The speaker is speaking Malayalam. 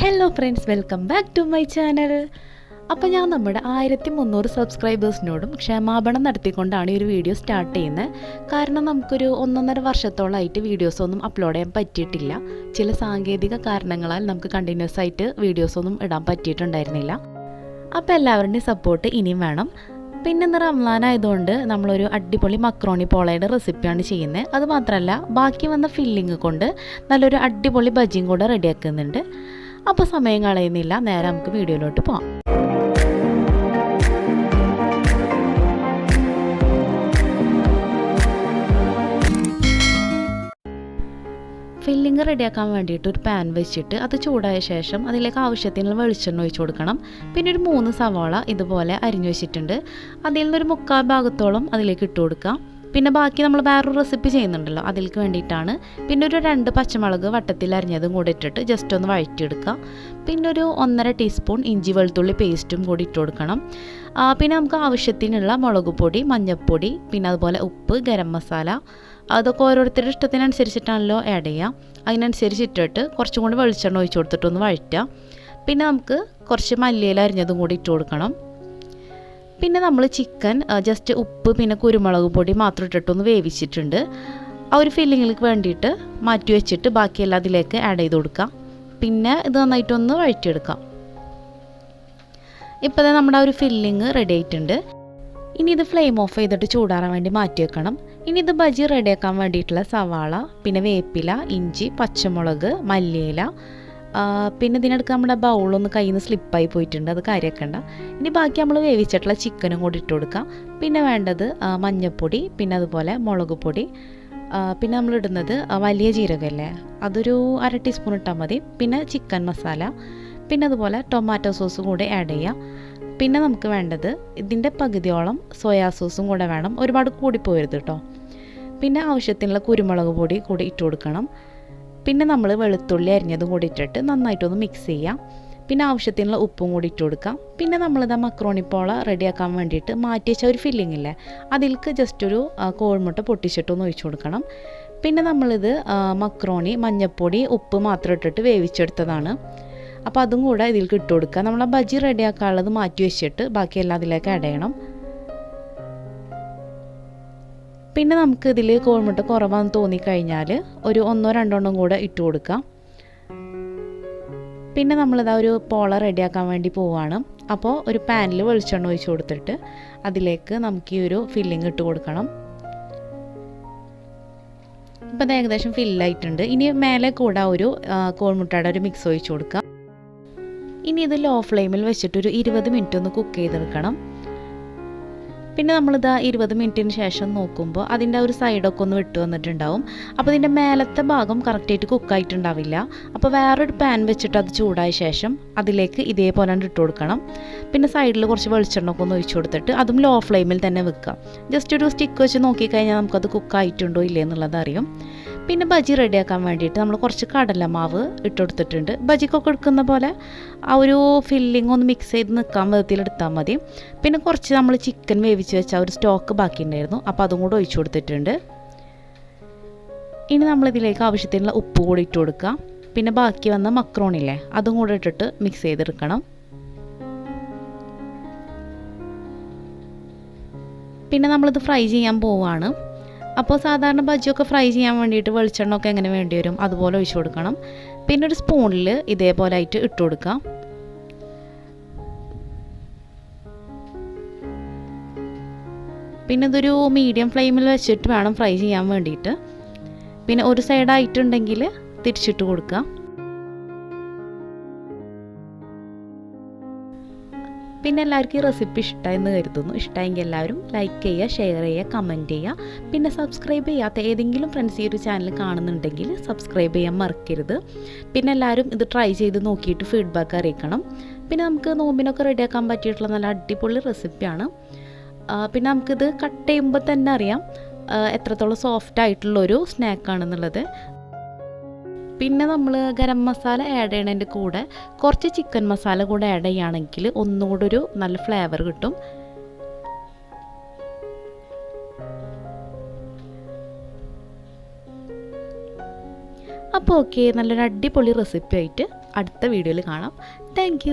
Hello friends welcome back to my channel അപ്പോൾ ഞാൻ നമ്മുടെ ആയിരത്തി മുന്നൂറ് സബ്സ്ക്രൈബേഴ്സിനോടും ക്ഷമാപണം നടത്തിക്കൊണ്ടാണ് ഈ ഒരു വീഡിയോ സ്റ്റാർട്ട് ചെയ്യുന്നത്. കാരണം നമുക്കൊരു ഒന്നൊന്നര വർഷത്തോളമായിട്ട് വീഡിയോസൊന്നും അപ്ലോഡ് ചെയ്യാൻ പറ്റിയിട്ടില്ല. ചില സാങ്കേതിക കാരണങ്ങളാൽ നമുക്ക് കണ്ടിന്യൂസ് ആയിട്ട് വീഡിയോസൊന്നും ഇടാൻ പറ്റിയിട്ടുണ്ടായിരുന്നില്ല. അപ്പോൾ എല്ലാവരുടെയും സപ്പോർട്ട് ഇനിയും വേണം. പിന്നെ ഇന്ന് റംലാൻ ആയതുകൊണ്ട് നമ്മളൊരു അടിപൊളി മക്രോണി പോളയുടെ റെസിപ്പിയാണ് ചെയ്യുന്നത് അതുമാത്രമല്ല ബാക്കി വന്ന ഫില്ലിങ് കൊണ്ട് നല്ലൊരു അടിപൊളി ബജിയും കൂടെ റെഡിയാക്കുന്നുണ്ട് അപ്പോൾ സമയം കളയുന്നില്ല. നേരെ നമുക്ക് വീഡിയോയിലോട്ട് പോകാം ഫില്ലിങ് റെഡിയാക്കാൻ വേണ്ടിയിട്ട് ഒരു പാൻ വെച്ചിട്ട് അത് ചൂടായ ശേഷം അതിലേക്ക് ആവശ്യത്തിനുള്ള വെളിച്ചെണ്ണ ഒഴിച്ചു കൊടുക്കണം. പിന്നെ ഒരു മൂന്ന് സവാള ഇതുപോലെ അരിഞ്ഞു വെച്ചിട്ടുണ്ട്. അതിൽ നിന്നൊരു മുക്കാൽ ഭാഗത്തോളം അതിലേക്ക് ഇട്ട് കൊടുക്കാം. പിന്നെ ബാക്കി നമ്മൾ വേറൊരു റെസിപ്പി ചെയ്യുന്നുണ്ടല്ലോ അതിലേക്ക് വേണ്ടിയിട്ടാണ്. പിന്നെ ഒരു രണ്ട് പച്ചമുളക് വട്ടത്തിൽ അരിഞ്ഞതും കൂടി ഇട്ടിട്ട് ജസ്റ്റ് ഒന്ന് വഴറ്റിയെടുക്കുക. പിന്നെ ഒരു ഒന്നര ടീസ്പൂൺ ഇഞ്ചി വെളുത്തുള്ളി പേസ്റ്റും കൂടി ഇട്ട് കൊടുക്കണം. പിന്നെ നമുക്ക് ആവശ്യത്തിനുള്ള മുളക് പൊടി മഞ്ഞൾപ്പൊടി പിന്നെ അതുപോലെ ഉപ്പ് ഗരം മസാല അതൊക്കെ ഓരോരുത്തരുടെ ഇഷ്ടത്തിനനുസരിച്ചിട്ടാണല്ലോ ആഡ് ചെയ്യുക. അതിനനുസരിച്ച് ഇട്ടിട്ട് കുറച്ചും കൂടി വെളിച്ചെണ്ണ ഒഴിച്ചു കൊടുത്തിട്ടൊന്ന് വഴറ്റുക. പിന്നെ നമുക്ക് കുറച്ച് മല്ലിയില അരിഞ്ഞതും കൂടി ഇട്ട് കൊടുക്കണം. പിന്നെ നമ്മൾ ചിക്കൻ ജസ്റ്റ് ഉപ്പ് പിന്നെ കുരുമുളക് പൊടി മാത്രം ഇട്ടിട്ടൊന്ന് വേവിച്ചിട്ടുണ്ട്. ആ ഒരു ഫില്ലിങ്ങിലേക്ക് വേണ്ടിയിട്ട് മാറ്റി വെച്ചിട്ട് ബാക്കിയെല്ലാം അതിലേക്ക് ആഡ് ചെയ്ത് കൊടുക്കാം. പിന്നെ ഇത് നന്നായിട്ടൊന്ന് വഴറ്റിയെടുക്കാം. ഇപ്പോൾ നമ്മുടെ ആ ഒരു ഫില്ലിങ് റെഡി ആയിട്ടുണ്ട്. ഇനി ഇത് ഫ്ലെയിം ഓഫ് ചെയ്തിട്ട് ചൂടാറാൻ വേണ്ടി മാറ്റി വെക്കണം. ഇനി ഇത് ബജി റെഡിയാക്കാൻ വേണ്ടിയിട്ടുള്ള സവാള പിന്നെ വേപ്പില ഇഞ്ചി പച്ചമുളക് മല്ലിയില പിന്നെ ഇതിനടുക്ക് നമ്മുടെ ബൗളൊന്ന് കയ്യിൽ നിന്ന് സ്ലിപ്പായി പോയിട്ടുണ്ട്. അത് കാര്യമാക്കണ്ട ഇനി ബാക്കി നമ്മൾ വേവിച്ചിട്ടുള്ള ചിക്കനും കൂടി ഇട്ട് കൊടുക്കാം. പിന്നെ വേണ്ടത് മഞ്ഞൾപ്പൊടി പിന്നെ അതുപോലെ മുളക് പൊടി പിന്നെ നമ്മൾ ഇടുന്നത് വലിയ ജീരകമല്ലേ അതൊരു അര ടീസ്പൂൺ ഇട്ടാൽ മതി. പിന്നെ ചിക്കൻ മസാല പിന്നെ അതുപോലെ ടൊമാറ്റോ സോസും കൂടെ ആഡ് ചെയ്യാം. പിന്നെ നമുക്ക് വേണ്ടത് ഇതിന്റെ പകുതിയോളം സോയാ സോസും കൂടെ വേണം. ഒരുപാട് കൂടിപ്പോയരുത് കേട്ടോ പിന്നെ ആവശ്യത്തിനുള്ള കുരുമുളക് പൊടി കൂടി ഇട്ട് കൊടുക്കണം. പിന്നെ നമ്മൾ വെളുത്തുള്ളി അരിഞ്ഞതും കൂടി ഇട്ടിട്ട് നന്നായിട്ടൊന്ന് മിക്സ് ചെയ്യാം. പിന്നെ ആവശ്യത്തിനുള്ള ഉപ്പും കൂടി ഇട്ട് കൊടുക്കാം. പിന്നെ നമ്മളിതാ മക്രോണിപ്പോള റെഡിയാക്കാൻ വേണ്ടിയിട്ട് മാറ്റി വെച്ച ഒരു ഫില്ലിംഗ് ഇല്ലേ അതിൽക്ക് ജസ്റ്റ് ഒരു കോഴിമുട്ട പൊട്ടിച്ചിട്ടൊന്ന് ഒഴിച്ചു കൊടുക്കണം. പിന്നെ നമ്മളിത് മക്രോണി മഞ്ഞൾപ്പൊടി ഉപ്പ് മാത്രം ഇട്ടിട്ട് വേവിച്ചെടുത്തതാണ്. അപ്പോൾ അതും കൂടെ ഇതിൽക്ക് ഇട്ട് കൊടുക്കുക. നമ്മൾ ബജി റെഡിയാക്കാനുള്ളത് മാറ്റി വെച്ചിട്ട് ബാക്കിയെല്ലാം അതിലേക്ക് ആഡ് പിന്നെ നമുക്ക് ഇതിൽ കോഴിമുട്ട കുറവാന്ന് തോന്നിക്കഴിഞ്ഞാൽ ഒരു ഒന്നോ രണ്ടോ എണ്ണം കൂടെ ഇട്ട് കൊടുക്കാം. പിന്നെ നമ്മളിതാ ഒരു പോള റെഡിയാക്കാൻ വേണ്ടി പോവുകയാണ് അപ്പോൾ ഒരു പാനിൽ വെളിച്ചെണ്ണ ഒഴിച്ച് കൊടുത്തിട്ട് അതിലേക്ക് നമുക്ക് ഈ ഒരു ഫില്ലിങ് ഇട്ട് കൊടുക്കണം. ഇപ്പം ഏകദേശം ഫില്ലായിട്ടുണ്ട്. ഇനി മേലെ കൂടെ ഒരു കോഴിമുട്ടയുടെ ഒരു മിക്സ് ഒഴിച്ച് കൊടുക്കാം. ഇനി ഇത് ലോ ഫ്ലെയിമിൽ വെച്ചിട്ട് ഒരു ഇരുപത് മിനിറ്റ് ഒന്ന് കുക്ക് ചെയ്തെടുക്കണം. പിന്നെ നമ്മളിത് ഇരുപത് മിനിറ്റിന് ശേഷം നോക്കുമ്പോൾ അതിന്റെ ഒരു സൈഡൊക്കെ ഒന്ന് വിട്ട് വന്നിട്ടുണ്ടാവും. അപ്പോൾ ഇതിന്റെ മേലത്തെ ഭാഗം കറക്റ്റായിട്ട് കുക്കായിട്ടുണ്ടാവില്ല അപ്പോൾ വേറൊരു പാൻ വെച്ചിട്ട് അത് ചൂടായ ശേഷം അതിലേക്ക് ഇതേപോലെ ഇട്ട് കൊടുക്കണം. പിന്നെ സൈഡിൽ കുറച്ച് വെളിച്ചെണ്ണൊക്കെ ഒന്ന് ഒഴിച്ചു കൊടുത്തിട്ട് അതും ലോ ഫ്ലെയിമിൽ തന്നെ വെക്കുക. ജസ്റ്റ് ഒരു സ്റ്റിക്ക് വെച്ച് നോക്കിക്കഴിഞ്ഞാൽ നമുക്കത് കുക്കായിട്ടുണ്ടോ ഇല്ലേ എന്നുള്ളത് അറിയും. പിന്നെ ബജി റെഡിയാക്കാൻ വേണ്ടിയിട്ട് നമ്മൾ കുറച്ച് കടലമാവ് ഇട്ട് കൊടുത്തിട്ടുണ്ട് ബജിക്കൊക്കെ എടുക്കുന്ന പോലെ ആ ഒരു ഫില്ലിംഗ് ഒന്ന് മിക്സ് ചെയ്ത് നിൽക്കാൻ വിധത്തിൽ എടുത്താൽ മതി. പിന്നെ കുറച്ച് നമ്മൾ ചിക്കൻ വേവിച്ച് വെച്ച ഒരു സ്റ്റോക്ക് ബാക്കി ഉണ്ടായിരുന്നു അപ്പോൾ അതും കൂടെ ഒഴിച്ചു കൊടുത്തിട്ടുണ്ട്. ഇനി നമ്മളിതിലേക്ക് ആവശ്യത്തിനുള്ള ഉപ്പ് കൂടി ഇട്ട് കൊടുക്കുക പിന്നെ ബാക്കി വന്ന മക്രോണില്ലേ അതും കൂടെ ഇട്ടിട്ട് മിക്സ് ചെയ്തെടുക്കണം. പിന്നെ നമ്മളിത് ഫ്രൈ ചെയ്യാൻ പോവുകയാണ് അപ്പോൾ സാധാരണ ബജ്ജിയൊക്കെ ഫ്രൈ ചെയ്യാൻ വേണ്ടിയിട്ട് വെളിച്ചെണ്ണ ഒക്കെ എങ്ങനെ വേണ്ടി വരും? അതുപോലെ ഒഴിച്ചു കൊടുക്കണം. പിന്നെ ഒരു സ്പൂണിൽ ഇതേപോലെ ആയിട്ട് ഇട്ട് കൊടുക്കാം പിന്നെ ഇതൊരു മീഡിയം ഫ്ലെയിമിൽ വെച്ചിട്ട് വേണം ഫ്രൈ ചെയ്യാൻ വേണ്ടിയിട്ട്. പിന്നെ ഒരു സൈഡായിട്ടുണ്ടെങ്കിൽ തിരിച്ചിട്ട് കൊടുക്കുക. പിന്നെ എല്ലാവർക്കും ഈ റെസിപ്പി ഇഷ്ടമെന്ന് കരുതുന്നു. ഇഷ്ടമെങ്കിൽ എല്ലാവരും ലൈക്ക് ചെയ്യുക ഷെയർ ചെയ്യുക കമന്റ് ചെയ്യുക. പിന്നെ സബ്സ്ക്രൈബ് ചെയ്യാത്ത ഏതെങ്കിലും ഫ്രണ്ട്സ് ഈ ഒരു ചാനൽ കാണുന്നുണ്ടെങ്കിൽ സബ്സ്ക്രൈബ് ചെയ്യാൻ മറക്കരുത്. പിന്നെ എല്ലാവരും ഇത് ട്രൈ ചെയ്ത് നോക്കിയിട്ട് ഫീഡ്ബാക്ക് അറിയിക്കണം. പിന്നെ നമുക്ക് നോമ്പിനൊക്കെ റെഡിയാക്കാൻ പറ്റിയിട്ടുള്ള നല്ല അടിപൊളി റെസിപ്പിയാണ് പിന്നെ നമുക്കിത് കട്ട് ചെയ്യുമ്പോൾ തന്നെ അറിയാം എത്രത്തോളം സോഫ്റ്റ് ആയിട്ടുള്ളൊരു സ്നാക്കാണെന്നുള്ളത് പിന്നെ നമ്മൾ ഗരം മസാല ആഡ് ചെയ്യണതിന്റെ കൂടെ കുറച്ച് ചിക്കൻ മസാല കൂടെ ആഡ് ചെയ്യുകയാണെങ്കിൽ ഒന്നുകൂടെ ഒരു നല്ല ഫ്ലേവർ കിട്ടും. അപ്പോൾ ഓക്കെ നല്ലൊരു അടിപൊളി റെസിപ്പി ആയിട്ട് അടുത്ത വീഡിയോയിൽ കാണാം. താങ്ക്